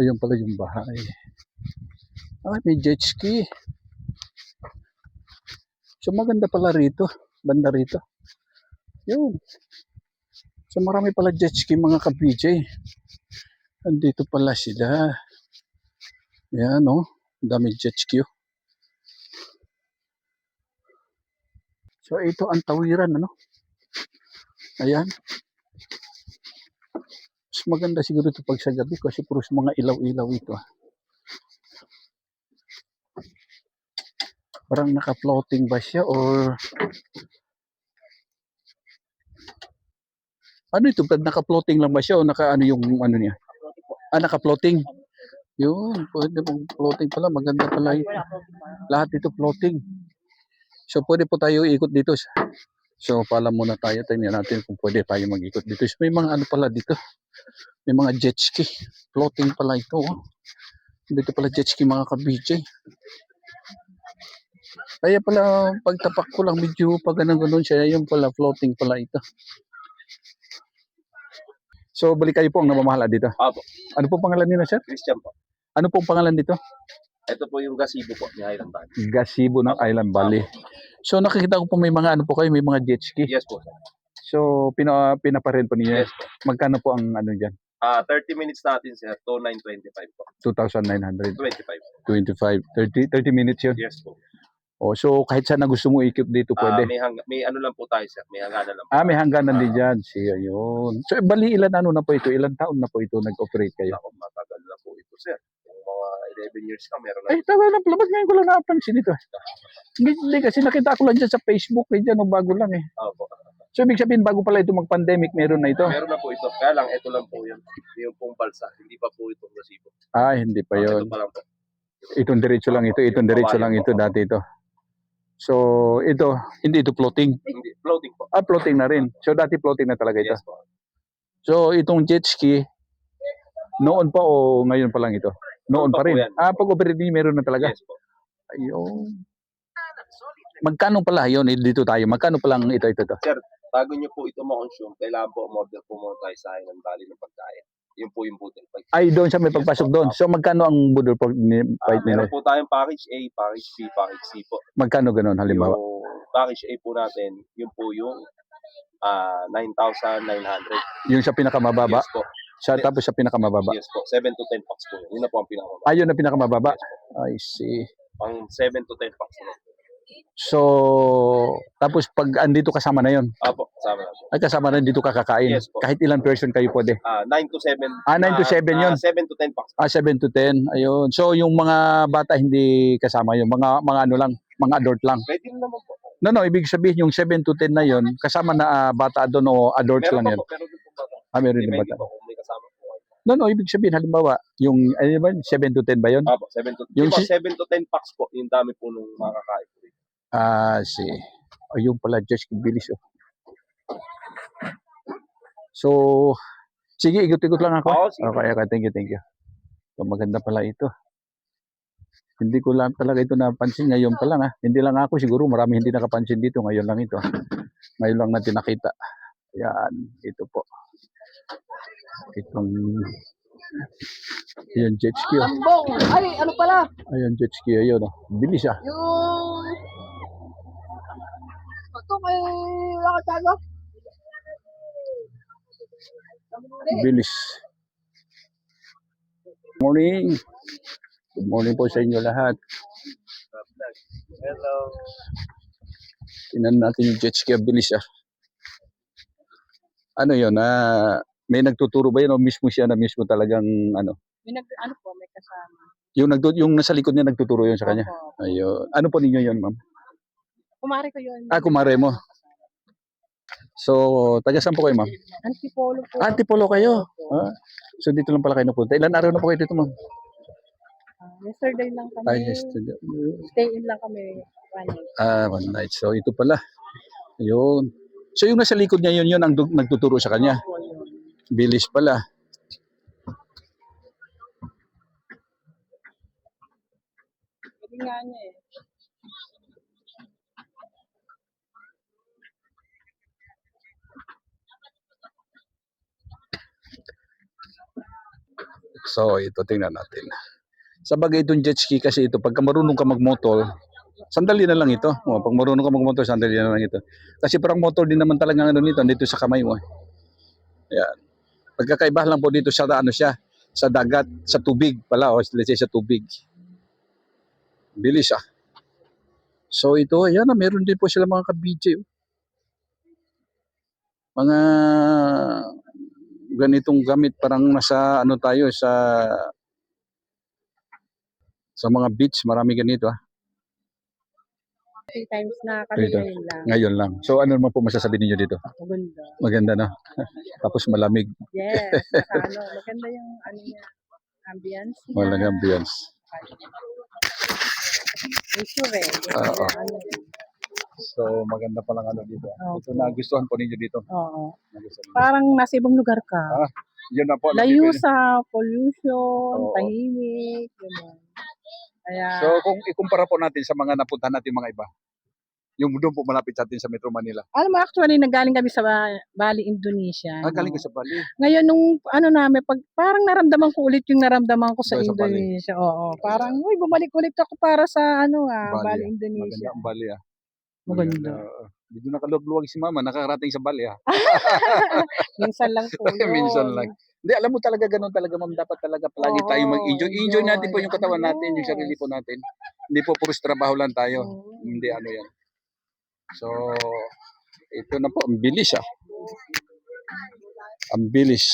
Ayun pala yung bahay. Ay, may jet ski. So maganda pala rito. Banda rito. Yun. So marami pala jet ski mga ka-BJ. Andito pala sila. Yan oh. Ang dami jet ski oh. So ito ang tawiran ano. Ayan. Mas maganda siguro ito pag sa gabi kasi puro sa mga ilaw-ilaw ito. ah. Parang naka-floating ba siya or ano ito? Naka-floating lang ba siya o naka ano yung ano niya? Ah, naka-floating. Yun, pwede mong floating pala. Maganda pala yun. Lahat dito floating. So, pwede po tayo ikot dito. So, pala muna tayo. Tingnan natin kung pwede tayo mag-ikot dito. So, may mga ano pala dito. May mga jet ski. Floating pala ito. Oh. Dito pala jet ski mga ka-BJ. Kaya pala, pagtapak ko lang, medyo pag ganun-ganun siya, yung pala, floating pala ito. So, balik kayo po ang namamahala dito. Apo, Ano po pangalan nila, sir? Christian po. Ano pong pangalan dito? Ito po yung gazebo po ni Highland Valley. Gazebo ng Island Valley. So, nakikita ko po may mga ano po kayo, may mga jet ski. Yes po. sir. So, pina, pinaparent po ninyo. Yes po. Magkano po ang ano dyan? Ah, 30 minutes natin sir, to 925 po. 2,925. 25. 30, 30 minutes yun. Yes po. Oh, so, kahit saan na gusto mo ikip dito, Ah, pwede. may, hang, may ano lang po tayo sir, may hangganan lang po. Ah, may hangganan din Ah. dyan. Siya yun. So, bali ilan ano na po ito? Ilan taon na po ito nag-operate kayo? Ako, matagal na po ito sir. Yung mga 11 years ka, meron na. Ay, tagal na pala. Ba't ngayon ko lang napansin ito? Hindi, hindi, kasi nakita ko lang dyan sa Facebook. Eh, dyan, oh, bago lang eh. Opo. So, ibig sabihin, bago pala ito mag-pandemic, meron na ito. Meron na po ito. Kaya lang, ito lang po yun. Yung pong balsa. Hindi pa po itong gazebo. Ah, hindi pa yun. Ito pa lang po. Itong diretso lang ito. Itong diretso lang ito dati ito. So, ito, hindi ito floating. Hindi, floating po. Ah, floating na rin. So, dati floating na talaga ito. Yes po. So, itong jet ski, noon pa o ngayon pa lang ito? Noon pa rin. Ah, pag operate niyo, meron na talaga. Yes po. Ayun. Magkano pala yun? Dito tayo. Magkano pala ito, ito, ito? Bago nyo po ito ma-consume, kailangan po umorder po muna tayo sa Highland Valley ng pagkain. Yun po yung budol. Pag, Ay, doon siya may Yes, pagpasok po. doon. So, magkano ang budol Ah, fight nila? meron po tayong package A, package B, package C po. Magkano ganun, halimbawa? Yung package A po natin, yun po yung ah 9,900. Yung sa pinakamababa? Yes po. Sa, tapos sa pinakamababa? Yes po. 7 to 10 packs po. Yun na po ang pinakamababa. Ayun na pinakamababa? Yes po. I see. Pang 7 to 10 packs na. So, tapos pag andito kasama na yon Apo, kasama na po. ay kasama na dito kakakain. Yes po. Kahit ilang person kayo pwede. Ah 9 to 7. Ah, 9 to 7 yun. 7 to 10 packs. Ah, 7 to 10. Ayun. So, yung mga bata hindi kasama yun. Mga, mga ano lang, mga adult lang. Pwede rin naman po. No, no, ibig sabihin yung 7 to 10 na yun, kasama na ah, bata doon o adults Meron lang yun. po, pero din po bata. Ah, meron din bata. po may kasama po. No, no, ibig sabihin, halimbawa, yung, ano ba, 7 to 10 ba yun? Apo, 7 to Yung yung po, si- 7 to 10 packs po. Yung dami po nung makakain. Ah, si. Ayun pala, Diyos, bilis oh. So, sige, ikot-ikot lang ako. Oo, sige. Okay, okay, thank you, thank you. So, maganda pala ito. Hindi ko lang talaga ito napansin ngayon pa lang ha. Hindi lang ako, siguro marami hindi nakapansin dito. Ngayon lang ito. Ngayon lang natin nakita. Yan, ito po. Itong Ayan, jet ski. Oh. Ay, ano pala? Ayan, jet ski. Ayun, oh. Bilis ah. Yung... Ito kay Lakatago? Bilis. Morning. Good morning po sa inyo lahat. Hello. Tingnan natin yung jet ski. Ang Bilis ah. Ano yun? Ah, may nagtuturo ba yun o mismo siya na mismo talagang ano? May nag, ano po, may kasama. Yung, nagtu- yung nasa likod niya nagtuturo yun sa kanya? Opo. Ayun. Ano po ninyo yun, ma'am? Kumari ko yun. Ah, kumare mo. So, taga saan po kayo, ma'am? Antipolo po. Ah, Antipolo kayo. Opo. Ah, so, dito lang pala kayo napunta. Ilan araw na po kayo dito, ma'am? Ah, yesterday lang kami. Ay, yesterday. Stay in lang kami. One night. Ah, one night. So, ito pala. Ayun. So, yung nasa likod niya, yun, yun ang nagtuturo sa kanya. Yun. Bilis pala. Sabi nga niya eh. So, ito, tingnan natin. Sa bagay itong jet ski kasi ito, pagka marunong ka magmotor, sandali na lang ito. O, pag marunong ka magmotor, sandali na lang ito. Kasi parang motor din naman talaga ano nito, dito sa kamay mo. eh. Ayan. Pagkakaiba lang po dito sa ano siya, sa dagat, sa tubig pala, o let's say sa tubig. Bilis ah. So ito, ayan na, meron din po sila mga ka-BJ. oh. Mga ganitong gamit parang nasa ano tayo sa sa mga beach, marami ganito ah. Three times na kami Dito. ngayon lang. Ngayon lang. So ano naman po masasabi ninyo dito? Maganda. Maganda na. Tapos malamig, Yes. Saka ano, maganda yung ano niya, ambience walang ambience. Sure eh. Oo. So maganda pa lang ano dito. Oo. Ito nagustuhan po ninyo dito. Oo. Nagustuhan. Parang nasa ibang lugar ka. Ah, Yun na po. Layo yun. sa pollution, Oo. tahimik, gano'n. Kaya, So kung ikumpara po natin sa mga napunta natin mga iba, yung doon po malapit sa atin sa Metro Manila. alam mo, actually, nagaling kami sa Ba- Bali, Indonesia. Ah, galing no? sa Bali. Ngayon, nung ano namin, pag, parang naramdaman ko ulit yung naramdaman ko sa Doon sa Bali. Indonesia. Oo, parang, uy, bumalik ulit ako para sa, ano Bali, ah, Bali, Maganda Indonesia. ang Bali ah. Maganda. oo. Medyo nakaluwag si mama, nakakarating sa Bali ah. Minsan lang po yun. Minsan lang. Hindi, alam mo talaga ganun talaga ma'am. Dapat talaga palagi Oo, tayo mag-enjoy. Enjoy natin po yung katawan natin, yung sarili po natin. Hindi po puros trabaho lang tayo. Oo. Hindi ano yan. So, ito na po. Ang bilis ah. Ang bilis.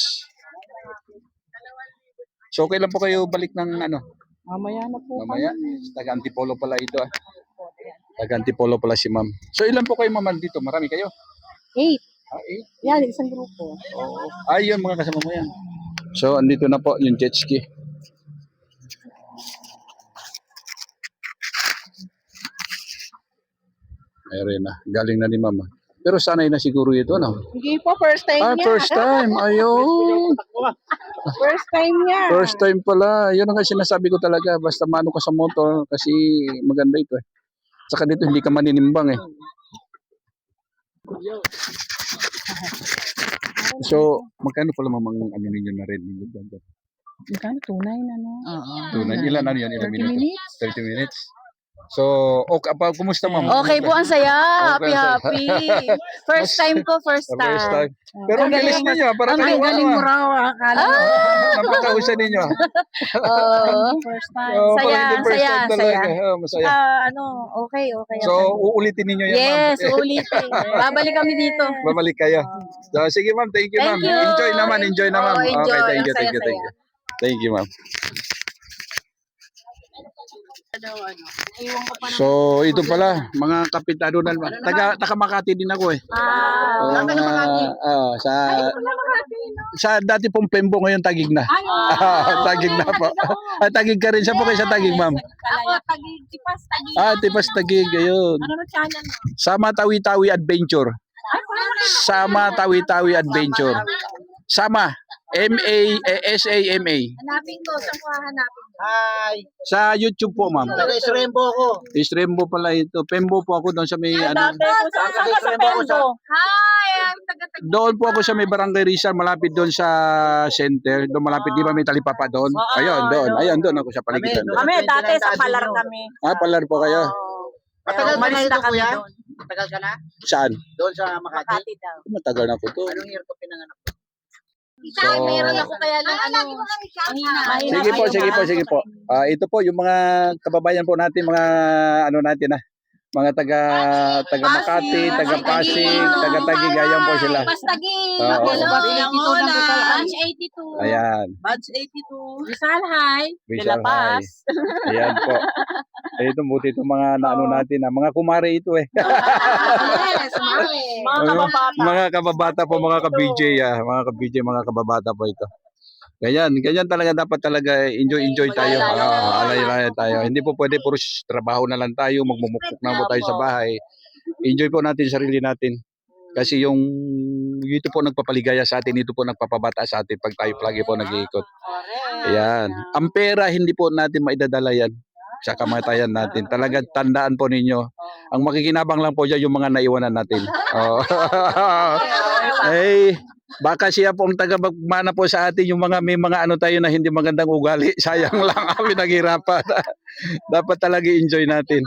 So, kailan po kayo balik ng ano? Mamaya na po. Mamaya? kami. Taga Antipolo pala ito ah. Taga Antipolo pala si ma'am. So, ilan po kayo ma'am dito? Marami kayo? Eight. Ah, eh. Yan, isang grupo. Oo. Ay, yun mga kasama mo yan. So, andito na po yung jet ski. Ayun na. Galing na ni mama. Pero sanay na siguro ito, no? Hindi po, first time Ah, niya. first time. Ayun. First time niya. First time pala. Yun ang sinasabi ko talaga. Basta mano ka sa motor kasi maganda ito eh. Saka dito hindi ka maninimbang eh. So, magkano pala mamang ano ninyo na rin? ninyo dyan? Magkano? Tunay na, no? Oo. Tunan. Ilan ano yan? Ilan 30 minuto? minutes. 30 minutes. So, okay, pa, kumusta ma'am? Okay po, ang saya. Okay, Happy, happy. First time ko, first Sa first time. time. Pero ang Ang galing- ninyo. Parang ang kayo Galing ano mo ah. raw, ah. akala mo. Napakahusay ninyo. ah. Oo. First time. Oh, Saya, first saya, time saya. Oh, masaya. Ah, ano, okay, okay. So, uulitin ninyo yan ma'am. yes, ulitin. Babalik kami dito. Babalik kayo. So, sige ma'am, thank you ma'am. Enjoy naman, enjoy na ma'am. Oo, enjoy. Okay, thank you, Ang thank you, thank you. Thank you ma'am. So, ito pala, mga kapitado na taga, taga Makati din ako eh. Ah, Oh, mga, ah, sa, sa dati pong Pembo, ngayon Tagig na. tagig na po. Ah, tagig ka rin. Siya po kayo sa Tagig, ma'am. Ako, tagig, tipas, tagig. Ah, Tipas Tagig, ayun. Ano na channel mo? Sama Tawi-Tawi Adventure. Sama Tawi-Tawi Adventure. Sama. M-A-S-A-M-A. Hanapin ko, saan ko hahanapin? Hi! Sa YouTube po, ma'am. Taga-Isrembo ako. Isrembo pala ito. Pembo po ako doon sa may ano. Dati ko, saan ka sa Taga-Isrembo ako sa... Pendo? Hi, ang taga-taga. Doon po ako sa may Barangay Rizal, malapit doon sa center. Doon malapit, di ba may talipapa doon? Oo, Ayun, doon. doon. Ayun, doon ako sa paligiran. Kami, Kami, dati sa Palar kami. Ah, palar po kayo. Matagal ka Umalis na ito, kami kuya? doon. Matagal ka na? Saan? Doon sa Makati? Makati daw. Matagal na po to. Anong year ko pinanganak? Isa, So- meron ako kaya lang ano. Mahina. Sige po, sige po, sige po. Ah, ito po yung mga kababayan po natin, mga ano natin ah. Mga taga taga Makati, taga Pasig, taga Taguig, ayan po sila. Pastagin. Oo. Hello. Batch 82 ng Rizal. Batch 82. Ayan, Batch 82. Rizal High. Rizal High. Ayan po. Ito buti itong mga naano natin ah. Mga kumare ito eh. Yes. Mga Ano? kababata. mga kababata po, mga ka-BJ ah. Mga ka-BJ, mga kababata po ito. Ganyan, ganyan talaga dapat talaga enjoy enjoy tayo. Alay-alay. Ah, alay-alay tayo. Hindi po pwede puro trabaho na lang tayo, magmumukmuk na po tayo sa bahay. Enjoy po natin sarili natin. Kasi yung ito po nagpapaligaya sa atin, ito po nagpapabata sa atin pag tayo palagi po nag-iikot. Ayan. Ang pera, hindi po natin maidadala yan sa kamatayan natin. Talaga tandaan po ninyo. Ang makikinabang lang po dyan yung mga naiwanan natin. Oh. hey, Baka siya po ang taga magmana po sa atin yung mga may mga ano tayo na hindi magandang ugali. Sayang lang kami naghirapan. dapat talaga enjoy natin.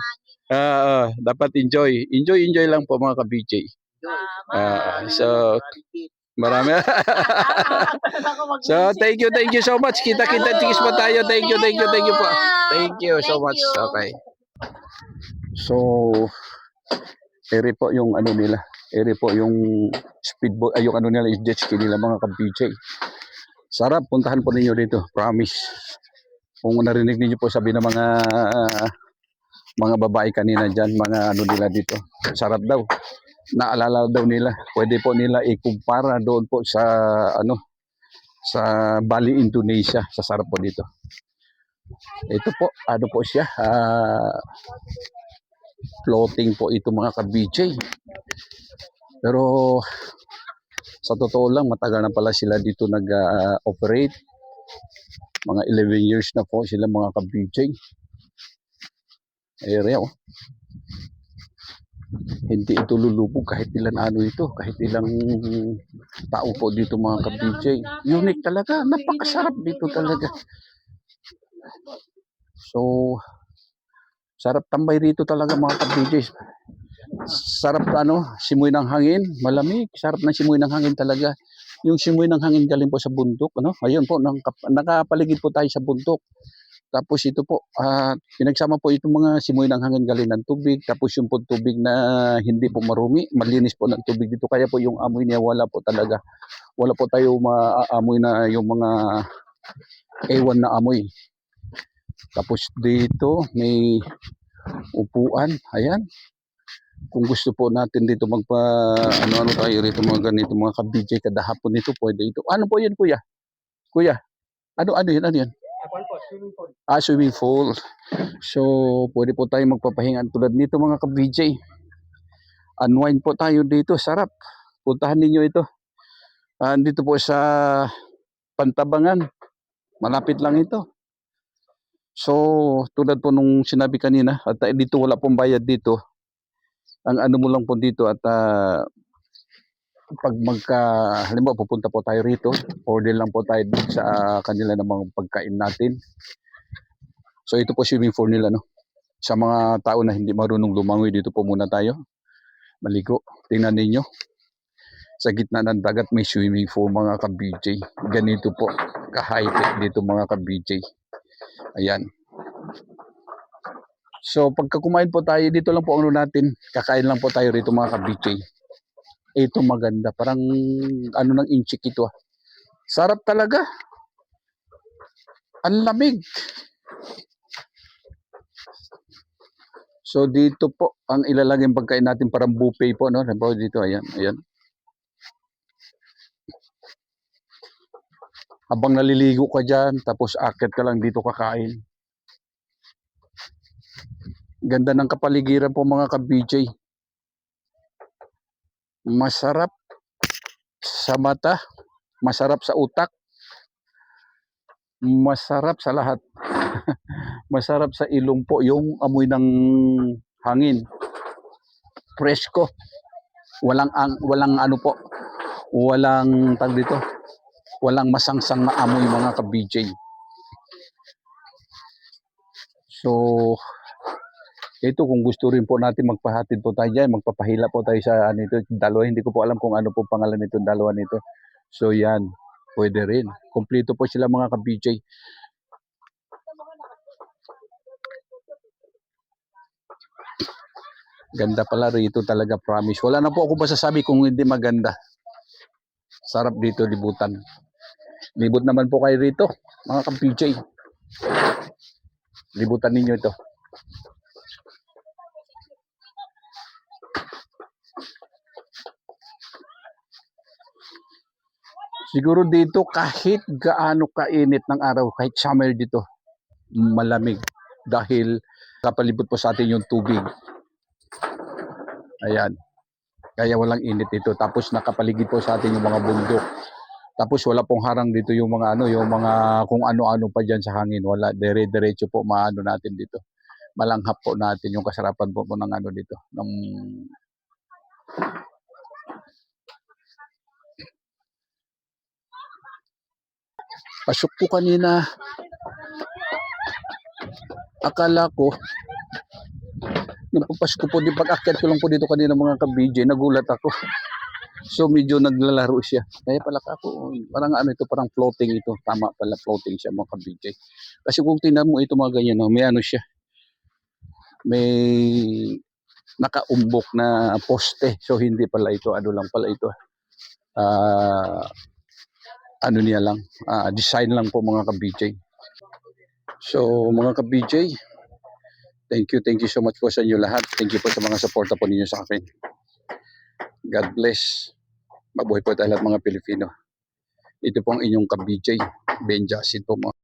Ah, dapat enjoy. Enjoy, enjoy lang po mga ka-BJ. Ah, so, marami. so, thank you, thank you so much. Kita-kita, chikis pa tayo. Thank you, thank you, thank you po. Thank you so much. Okay. So, ere po yung ano nila. Ere po yung speedboat, ay yung ano nila, jet ski nila mga ka-BJ. Sarap, puntahan po ninyo dito. Promise. Kung narinig niyo po sabi ng mga mga babae kanina dyan, mga ano nila dito. Sarap daw. Naalala daw nila. Pwede po nila ikumpara doon po sa ano sa Bali, Indonesia. Sa sarap po dito. Ito po, ano po siya, ah, floating po ito mga ka-BJ. Pero sa totoo lang, matagal na pala sila dito nag-operate. mga 11 years na po sila mga ka-BJ. Area oh. Hindi ito lulubog kahit ilan ano ito, kahit ilang tao po dito mga ka-BJ. Unique talaga, napakasarap dito talaga. So, sarap tambay dito talaga mga ka-BJ. Sarap ano, simoy ng hangin, malamig, sarap ng simoy ng hangin talaga. Yung simoy ng hangin galing po sa bundok, ano? Ayun po, nakapaligid po tayo sa bundok. Tapos ito po, ah, pinagsama po itong mga simoy ng hangin galing ng tubig. Tapos yung po tubig na hindi po marumi, malinis po ng tubig dito. Kaya po yung amoy niya wala po talaga. Wala po tayo maaamoy na yung mga ewan na amoy. Tapos dito may upuan. Ayan. Kung gusto po natin dito magpa ano-ano tayo rito mga ganito mga ka-BJ kada hapon nito pwede ito. Ano po 'yan kuya? Kuya. Ano ano 'yan? Ano 'yan? Ah, swimming pool. So, pwede po tayo magpapahinga tulad nito mga ka-BJ. Unwind po tayo dito. Sarap. Puntahan ninyo ito. Ah, dito po sa Pantabangan. Malapit lang ito. So, tulad po nung sinabi kanina, at uh, dito wala pong bayad dito. Ang ano mo lang po dito at ah, pag magka, halimbawa pupunta po tayo rito, order lang po tayo sa kanila ng mga pagkain natin. So ito po swimming pool nila no. Sa mga tao na hindi marunong lumangoy dito po muna tayo. Maligo. Tingnan ninyo. Sa gitna ng dagat may swimming pool mga ka-BJ. Ganito po ka-high-tech dito mga ka-BJ. Ayan. So pagka kumain po tayo dito lang po ang ano natin. Kakain lang po tayo rito mga ka-BJ. Ito maganda. Parang ano ng inchik ito ah. Sarap talaga. Ang lamig. So dito po ang ilalagay yung pagkain natin parang buffet po no. Halimbawa dito ayan, ayan. Habang naliligo ka diyan tapos akit ka lang dito kakain. Ganda ng kapaligiran po mga ka-BJ. Masarap sa mata, masarap sa utak, masarap sa lahat. masarap sa ilong po yung amoy ng hangin. Presko. Walang ang walang ano po. Walang tag dito. Walang masangsang na amoy mga ka-BJ. So ito kung gusto rin po natin magpahatid po tayo dyan, magpapahila po tayo sa ano ito, dalawa. Hindi ko po alam kung ano po pangalan nito, dalawa nito. So yan, pwede rin. Kompleto po sila mga ka-BJ. Ganda pala rito talaga, promise. Wala na po ako masasabi kung hindi maganda. Sarap dito libutan. Libot naman po kayo rito, mga ka-PJ. Libutan ninyo ito. Siguro dito kahit gaano kainit ng araw, kahit summer dito, malamig dahil kapalibot po sa atin yung tubig. Ayan. Kaya walang init dito. Tapos nakapaligid po sa atin yung mga bundok. Tapos wala pong harang dito yung mga ano, yung mga kung ano-ano pa diyan sa hangin. Wala dire-diretso po maano natin dito. Malanghap po natin yung kasarapan po, po ng ano dito, ng Pasok ko kanina. Akala ko, nung pagpasok ko po, di pag-akyat ko lang po dito kanina mga ka-BJ, nagulat ako. So medyo naglalaro siya. Kaya pala ako, parang ano ito, parang floating ito. Tama pala, floating siya mga ka-BJ. Kasi kung tingnan mo ito mga ganyan, no, may ano siya. May nakaumbok na poste. So hindi pala ito, ano lang pala ito. Ah, ano niya lang, ah, design lang po mga ka-BJ. So mga ka-BJ, thank you, thank you so much po sa inyo lahat. Thank you po sa mga suporta po ninyo sa akin. God bless. Mabuhay po tayo lahat mga Pilipino. Ito po ang inyong ka-BJ, Ben Jasin po mga